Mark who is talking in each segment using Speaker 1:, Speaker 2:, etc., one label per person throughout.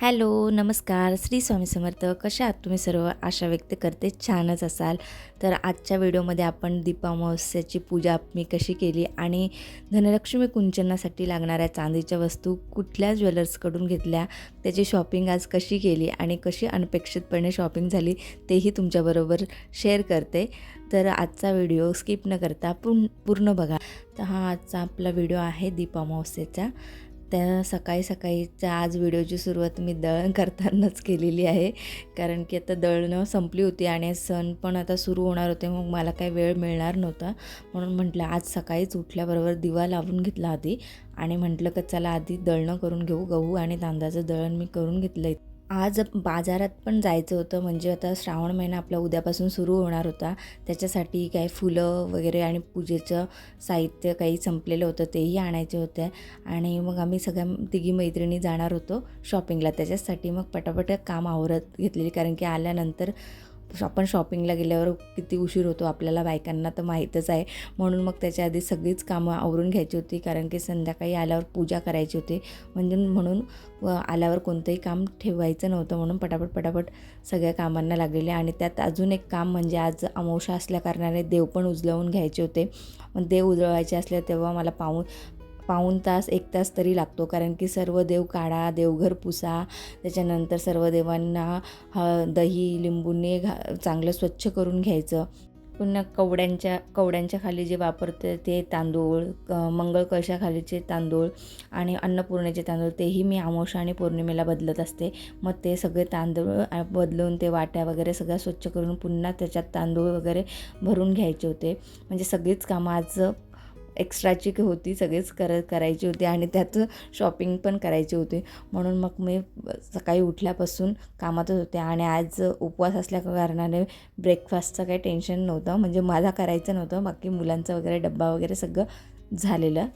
Speaker 1: Hello नमस्कार. श्री स्वामी समर्थ. कशा आहात तुम्ही सर्व? आशा व्यक्त करते छानच असाल. तर आजच्या व्हिडिओमध्ये आपण दीपामावस्याची पूजा मी कशी केली आणि धनलक्ष्मी कुंचनासाठी लागणाऱ्या चांदीच्या वस्तू कुठल्या ज्वेलर्सकडून घेतल्या त्याची शॉपिंग आज कशी केली आणि कशी अनपेक्षितपणे शॉपिंग झाली तेही तुमच्याबरोबर शेअर करते. तर आजचा व्हिडिओ स्किप न करता पूर्ण पूर्ण बघा. तर हा आजचा आपला व्हिडिओ आहे दीपामावस्येचा त्या सकाळी सकाळीच्या आज व्हिडिओची सुरुवात मी दळण करतानाच केलेली आहे. कारण की आता दळणं संपली होती आणि सण पण आता सुरू होणार होते मग मला काही वेळ मिळणार नव्हता. म्हणून म्हटलं आज सकाळीच उठल्याबरोबर दिवा लावून घेतला आधी आणि म्हटलं का चला आधी दळणं करून घेऊ गहू आणि तांदळाचं दळण मी करून घेतलं आज बाजारात पण जायचं होतं. म्हणजे आता श्रावण महिना आपला उद्यापासून सुरू होणार होता. त्याच्यासाठी काही फुलं वगैरे आणि पूजेचं साहित्य काही संपलेलं होतं तेही आणायचे होते. आणि मग आम्ही सगळ्या तिघी मैत्रिणी जाणार होतो शॉपिंगला त्याच्यासाठी मग पटापट काम आवरत घेतलेली. कारण की आल्यानंतर आपण शॉपिंगला गेल्यावर किती उशीर होतो आपल्याला बायकांना तर माहीतच आहे. म्हणून मग त्याच्या आधी सगळीच कामं आवरून घ्यायची होती कारण की संध्याकाळी आल्यावर पूजा करायची होती. म्हणजे म्हणून आल्यावर कोणतंही काम ठेवायचं नव्हतं म्हणून पटापट पटापट सगळ्या कामांना लागलेले आणि त्यात अजून एक काम म्हणजे आज अमावशा असल्याकारणाने देव पण उजळवून घ्यायचे होते. देव उजळवायचे असले तेव्हा मला पाहून पाऊण तास एक तास तरी लागतो. कारण की सर्व देव काढा देवघर पुसा. त्याच्यानंतर सर्व देवांना ह दही लिंबूने घा चांगलं स्वच्छ करून घ्यायचं. पुन्हा कवड्यांच्या कवड्यांच्या खाली जे वापरते ते तांदूळ मंगळ कळशाखालीचे तांदूळ आणि अन्नपूर्णेचे तांदूळ तेही मी आमोशा आणि पौर्णिमेला बदलत असते. मग ते सगळे तांदूळ बदलून ते वाट्या वगैरे सगळ्या स्वच्छ करून पुन्हा त्याच्यात तांदूळ वगैरे भरून घ्यायचे होते. म्हणजे सगळीच कामं आज एक्स्ट्राची होती सगळेच कर करायची होती आणि त्यात शॉपिंग पण करायची होती. म्हणून मग मी सकाळी उठल्यापासून कामातच होते आणि आज उपवास असल्या कारणाने ब्रेकफास्टचं काही टेन्शन नव्हतं. म्हणजे माझा करायचं नव्हतं. बाकी मुलांचा वगैरे डब्बा वगैरे सगळं झालेलं.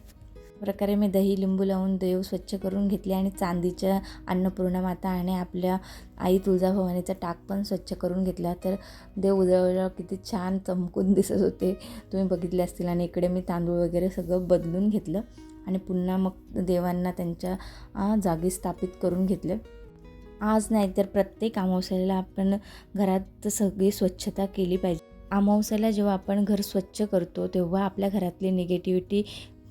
Speaker 1: प्रकारे मी दही लिंबू लावून देव स्वच्छ करून घेतले आणि चांदीच्या अन्नपूर्णा माता आणि आपल्या आई तुळजाभवानीचा टाक पण स्वच्छ करून घेतला. तर देव उजळवलं किती छान चमकून दिसत होते. तुम्ही बघितले असतील आणि इकडे मी तांदूळ वगैरे सगळं बदलून घेतलं आणि पुन्हा मग देवांना त्यांच्या जागी स्थापित करून घेतले. आज नाही तर प्रत्येक अमावस्याला आपण घरात सगळी स्वच्छता केली पाहिजे. अमावस्याला जेव्हा आपण घर स्वच्छ करतो तेव्हा आपल्या घरातली निगेटिव्हिटी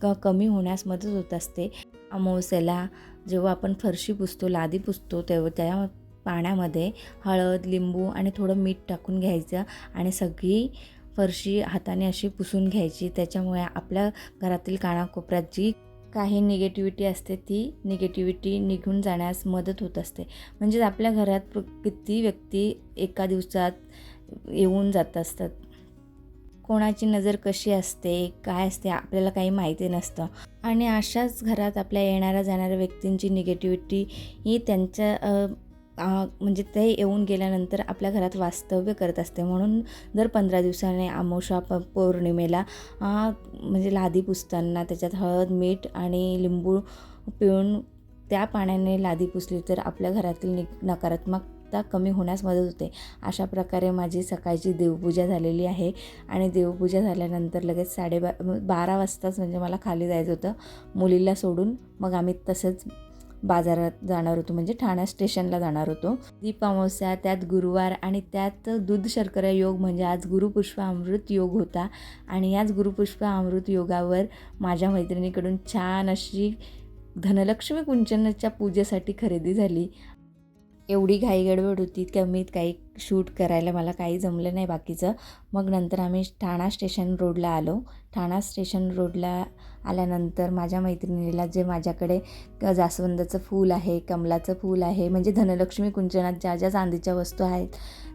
Speaker 1: क कमी होण्यास मदत होत असते. अमावस्याला जेव्हा आपण फरशी पुसतो लादी पुसतो तेव्हा त्या पाण्यामध्ये हळद लिंबू आणि थोडं मीठ टाकून घ्यायचं आणि सगळी फरशी हाताने अशी पुसून घ्यायची. त्याच्यामुळे आपल्या घरातील कानाकोपऱ्यात जी काही निगेटिव्हिटी असते ती निगेटिव्हिटी निघून जाण्यास मदत होत असते. म्हणजेच आपल्या घरात किती व्यक्ती एका दिवसात येऊन जात असतात. कोणाची नजर कशी असते काय असते आपल्याला काही माहिती नसतं. आणि अशाच घरात आपल्या येणाऱ्या जाणाऱ्या व्यक्तींची निगेटिव्हिटी ही त्यांच्या म्हणजे ते येऊन गेल्यानंतर आपल्या घरात वास्तव्य करत असते. म्हणून दर पंधरा दिवसाने आमोशा प पौर्णिमेला म्हणजे लादी पुसताना त्याच्यात हळद मीठ आणि लिंबू पिळून त्या पाण्याने लादी पुसली तर आपल्या घरातील नि नकारात्मक कमी होण्यास मदत होते. अशा प्रकारे माझी सकाळची देवपूजा झालेली आहे. आणि देवपूजा झाल्यानंतर लगेच साडेबा बारा वाजताच म्हणजे मला खाली जायचं होतं. मुलीला सोडून मग आम्ही तसंच बाजारात जाणार होतो. म्हणजे ठाणा स्टेशनला जाणार होतो. दीप अमावस्या त्यात गुरुवार आणि त्यात दूध शर्करा योग म्हणजे आज गुरुपुष्प अमृत योग होता. आणि याच गुरुपुष्प अमृत योगावर माझ्या मैत्रिणीकडून छान अशी धनलक्ष्मी कुंचनाच्या पूजेसाठी खरेदी झाली. एवढी घाई गडबड होती कमीत काही शूट करायला मला काही जमलं नाही बाकीचं. मग नंतर आम्ही ठाणा स्टेशन रोडला आलो. ठाणा स्टेशन रोडला आल्यानंतर माझ्या मैत्रिणीला जे माझ्याकडे जास्वंदाचं फूल आहे कमलाचं फूल आहे म्हणजे धनलक्ष्मी कुंचनात ज्या ज्या चांदीच्या वस्तू आहेत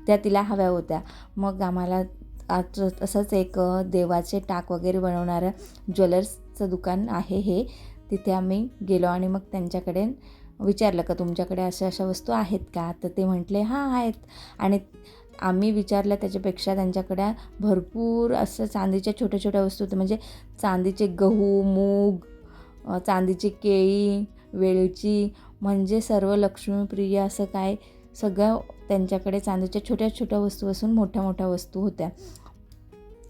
Speaker 1: त्या तिला हव्या होत्या. मग आम्हाला आज असंच एक देवाचे टाक वगैरे बनवणारं ज्वेलर्सचं दुकान आहे हे. तिथे आम्ही गेलो आणि मग त्यांच्याकडे विचारलं का तुमच्याकडे अशा अशा वस्तू आहेत का? तर ते म्हटले हां आहेत. आणि आम्ही विचारलं त्याच्यापेक्षा त्यांच्याकडे भरपूर असं चांदीच्या छोट्या छोट्या वस्तू होत्या. म्हणजे चांदीचे गहू मूग चांदीची केळी वेलची म्हणजे सर्व लक्ष्मीप्रिय असं काय सगळं त्यांच्याकडे चांदीच्या छोट्या छोट्या वस्तू असून मोठ्या मोठ्या वस्तू होत्या.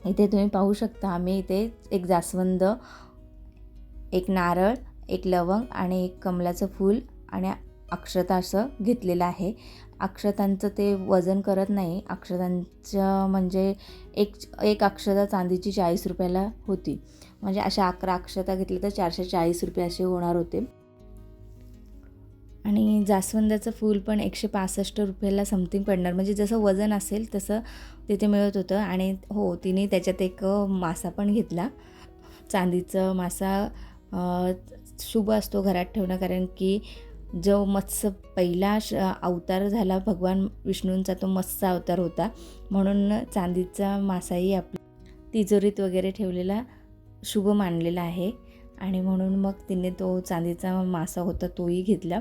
Speaker 1: इथे तुम्ही पाहू शकता आम्ही इथे एक जास्वंद एक नारळ एक लवंग आणि एक कमलाचं फूल आणि अक्षता असं घेतलेलं आहे. अक्षतांचं ते वजन करत नाही. अक्षतांचं म्हणजे एक एक अक्षता चांदीची चाळीस रुपयाला होती. म्हणजे अशा अकरा अक्षता घेतल्या तर चारशे चाळीस रुपये असे होणार होते. आणि जास्वंदाचं फूल पण एकशे पासष्ट रुपयाला समथिंग पडणार. म्हणजे जसं वजन असेल तसं तिथे मिळत होतं. आणि हो तिने त्याच्यात एक मासा पण घेतला. चांदीचं मासा शुभ असतो घरात ठेवणं. कारण की जो मत्स्य पहिला श अवतार झाला भगवान विष्णूंचा तो मत्स्य अवतार होता. म्हणून चांदीचा मासाही आपल्या तिजोरीत वगैरे ठेवलेला शुभ मानलेला आहे. आणि म्हणून मग तिने तो चांदीचा मासा होता तोही घेतला.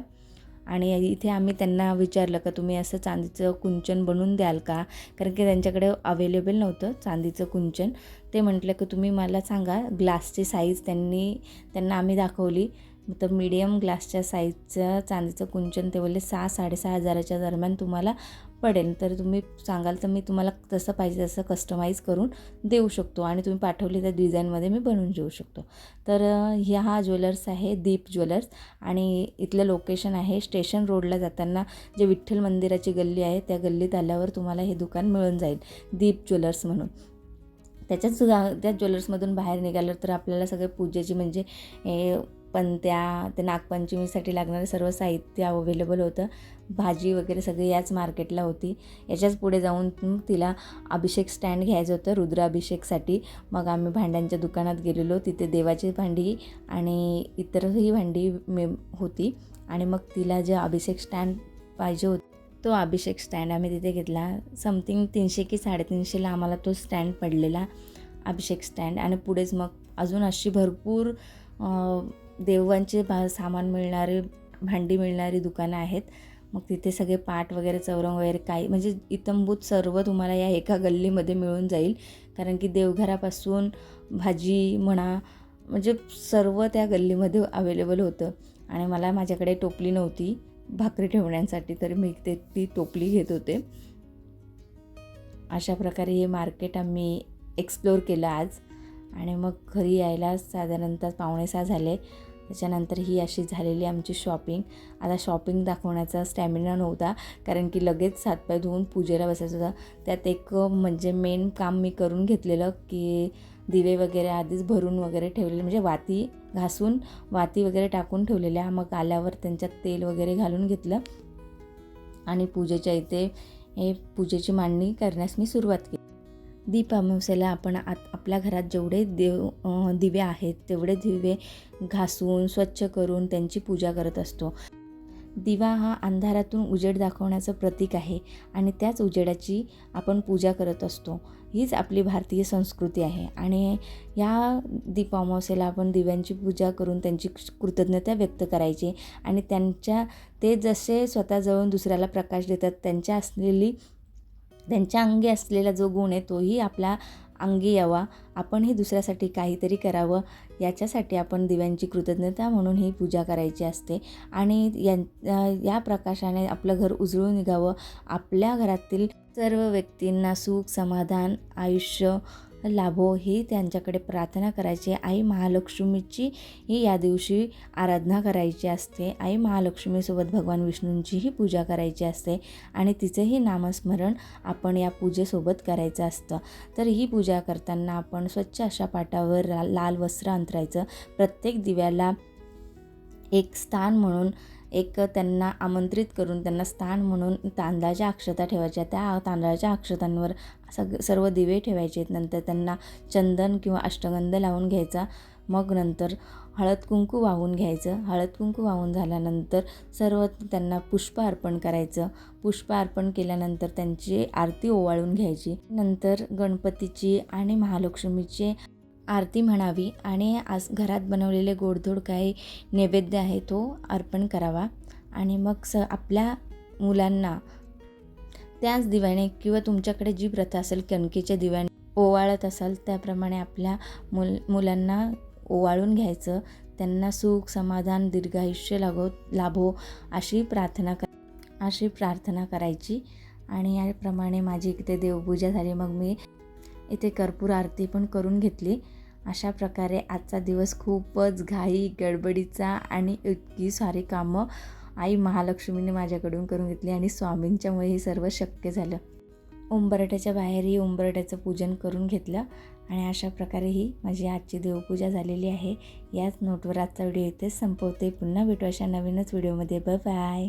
Speaker 1: आणि इथे आम्ही त्यांना विचारलं का तुम्ही असं चांदीचं कुंचन बनवून द्याल का? कारण की त्यांच्याकडे अवेलेबल नव्हतं चांदीचं कुंचन. ते म्हटलं की तुम्ही मला सांगा ग्लासची साईज त्यांनी त्यांना आम्ही दाखवली. तर मीडियम ग्लासच्या साईजचं चांदीचं कुंचन ते बोलले सहा साडेसहा हजाराच्या दरम्यान तुम्हाला पडेल. तर तुम्ही सांगाल तर मी तुम्हाला तसं पाहिजे तसं कस्टमाइज करून देऊ शकतो आणि तुम्ही पाठवली त्या डिझाईनमध्ये मी बनवून देऊ शकतो. तर ह्या हा ज्वेलर्स आहे दीप ज्वेलर्स. आणि इथलं लोकेशन आहे स्टेशन रोडला जाताना जे विठ्ठल मंदिराची गल्ली आहे त्या गल्लीत आल्यावर तुम्हाला हे दुकान मिळून जाईल. दीप ज्वेलर्स म्हणून. त्याच्याच त्या ज्वेलर्समधून बाहेर निघालं तर आपल्याला सगळे पूजेची म्हणजे हे पंत्या ते नागपंचमीसाठी लागणारं सर्व साहित्य अवेलेबल होतं. भाजी वगैरे सगळी याच मार्केटला होती. याच्याच पुढे जाऊन तिला अभिषेक स्टँड घ्यायचं होतं रुद्राभिषेकसाठी. मग आम्ही भांड्यांच्या दुकानात गेलेलो. तिथे देवाची भांडी आणि इतरही भांडी मे होती. आणि मग तिला जे अभिषेक स्टँड पाहिजे होतं तो अभिषेक स्टँड आम्ही तिथे घेतला. समथिंग तीनशे की साडेतीनशेला आम्हाला तो स्टँड पडलेला अभिषेक स्टँड आणि पुढेच मग अजून अशी भरपूर देवांचे भा सामान मिळणारे भांडी मिळणारी दुकानं आहेत. मग तिथे सगळे पाट वगैरे चौरंग वगैरे काही म्हणजे इतंभूत सर्व तुम्हाला या एका गल्लीमध्ये मिळून जाईल. कारण की देवघरापासून भाजी म्हणा म्हणजे सर्व त्या गल्लीमध्ये अवेलेबल होतं. आणि मला माझ्याकडे टोपली नव्हती. भाकरी ठेवण्यासाठी तर मी ते ती टोपली घेत होते. अशा प्रकारे हे मार्केट आम्ही एक्सप्लोअर केलं आज. आणि मग घरी यायला साधारणतः पावणेसहा झाले. त्याच्यानंतर ही अशी झालेली आमची शॉपिंग. आता शॉपिंग दाखवण्याचा स्टॅमिना नव्हता कारण की लगेच हातपाय धुवून पूजेला बसायचं होतं. त्यात एक म्हणजे मेन काम मी करून घेतलेलं की दिवे वगैरे आधीच भरून वगैरे ठेवलेले म्हणजे वाती घासून वाती वगैरे टाकून ठेवलेल्या. मग आल्यावर त्यांच्यात तेल वगैरे घालून घेतलं. आणि पूजेच्या इथे हे पूजेची मांडणी करण्यास मी सुरुवात केली. दीप अमावस्याला आपण आत आपल्या घरात जेवढे देव दिवे आहेत तेवढे दिवे घासून स्वच्छ करून त्यांची पूजा करत असतो. दिवा हा अंधारातून उजेड दाखवण्याचं प्रतीक आहे आणि त्याच उजेडाची आपण पूजा करत असतो. हीच आपली भारतीय संस्कृती आहे आणि या दीप अमावस्येला आपण दिव्यांची पूजा करून त्यांची कृतज्ञता व्यक्त करायची आणि त्यांच्या ते जसे स्वतः जळून दुसऱ्याला प्रकाश देतात त्यांच्या असलेली त्यांच्या अंगी असलेला जो गुण आहे तोही आपल्या अंगी यावा. आपणही दुसऱ्यासाठी काहीतरी करावं. याच्यासाठी आपण दिव्यांची कृतज्ञता म्हणून ही पूजा करायची असते. आणि या या प्रकाशाने आपलं घर उजळून निघावं. आपल्या घरातील सर्व व्यक्तींना सुख समाधान आयुष्य लाभो ही त्यांच्याकडे प्रार्थना करायची आई महालक्ष्मीची ही या दिवशी आराधना करायची असते. आई महालक्ष्मीसोबत भगवान विष्णूंचीही पूजा करायची असते आणि तिचंही नामस्मरण आपण या पूजेसोबत करायचं असतं. तर ही पूजा करताना आपण स्वच्छ अशा पाटावर लाल वस्त्र अंतरायचं. प्रत्येक दिव्याला एक स्थान म्हणून एक त्यांना आमंत्रित करून त्यांना स्थान म्हणून तांदळाच्या अक्षता ठेवायच्या. त्या तांदळाच्या अक्षतांवर सग सर्व दिवे ठेवायचे. नंतर त्यांना चंदन किंवा अष्टगंध लावून घ्यायचा. मग नंतर हळद कुंकू वाहून घ्यायचं. हळद कुंकू वाहून झाल्यानंतर सर्व त्यांना पुष्प अर्पण करायचं. पुष्प अर्पण केल्यानंतर त्यांची आरती ओवाळून घ्यायची. नंतर गणपतीची आणि महालक्ष्मीचे आरती म्हणावी आणि आज घरात बनवलेले गोडधोड काही नैवेद्य आहे तो अर्पण करावा. आणि मग स आपल्या मुलांना त्याच दिव्याने किंवा तुमच्याकडे जी प्रथा असेल कणकेच्या दिव्याने ओवाळत असाल त्याप्रमाणे आपल्या मुल मुलांना ओवाळून घ्यायचं. त्यांना सुख समाधान दीर्घायुष्य लागो लाभो अशी प्रार्थना कर अशी प्रार्थना करायची. आणि याप्रमाणे माझी इथे देवपूजा झाली. मग मी इथे कर्पूर आरती पण करून घेतली. अशा प्रकारे आजचा दिवस खूपच घाई गडबडीचा आणि इतकी सारी कामं आई महालक्ष्मीने माझ्याकडून करून घेतली आणि स्वामींच्यामुळे हे सर्व शक्य झालं. उंबरट्याच्या बाहेरही उंबरट्याचं पूजन करून घेतलं आणि अशा प्रकारे ही माझी आजची देवपूजा झालेली आहे. याच नोटवर आजचा व्हिडिओ इथेच संपवते. पुन्हा भेटू अशा नवीनच व्हिडिओमध्ये. ब बाय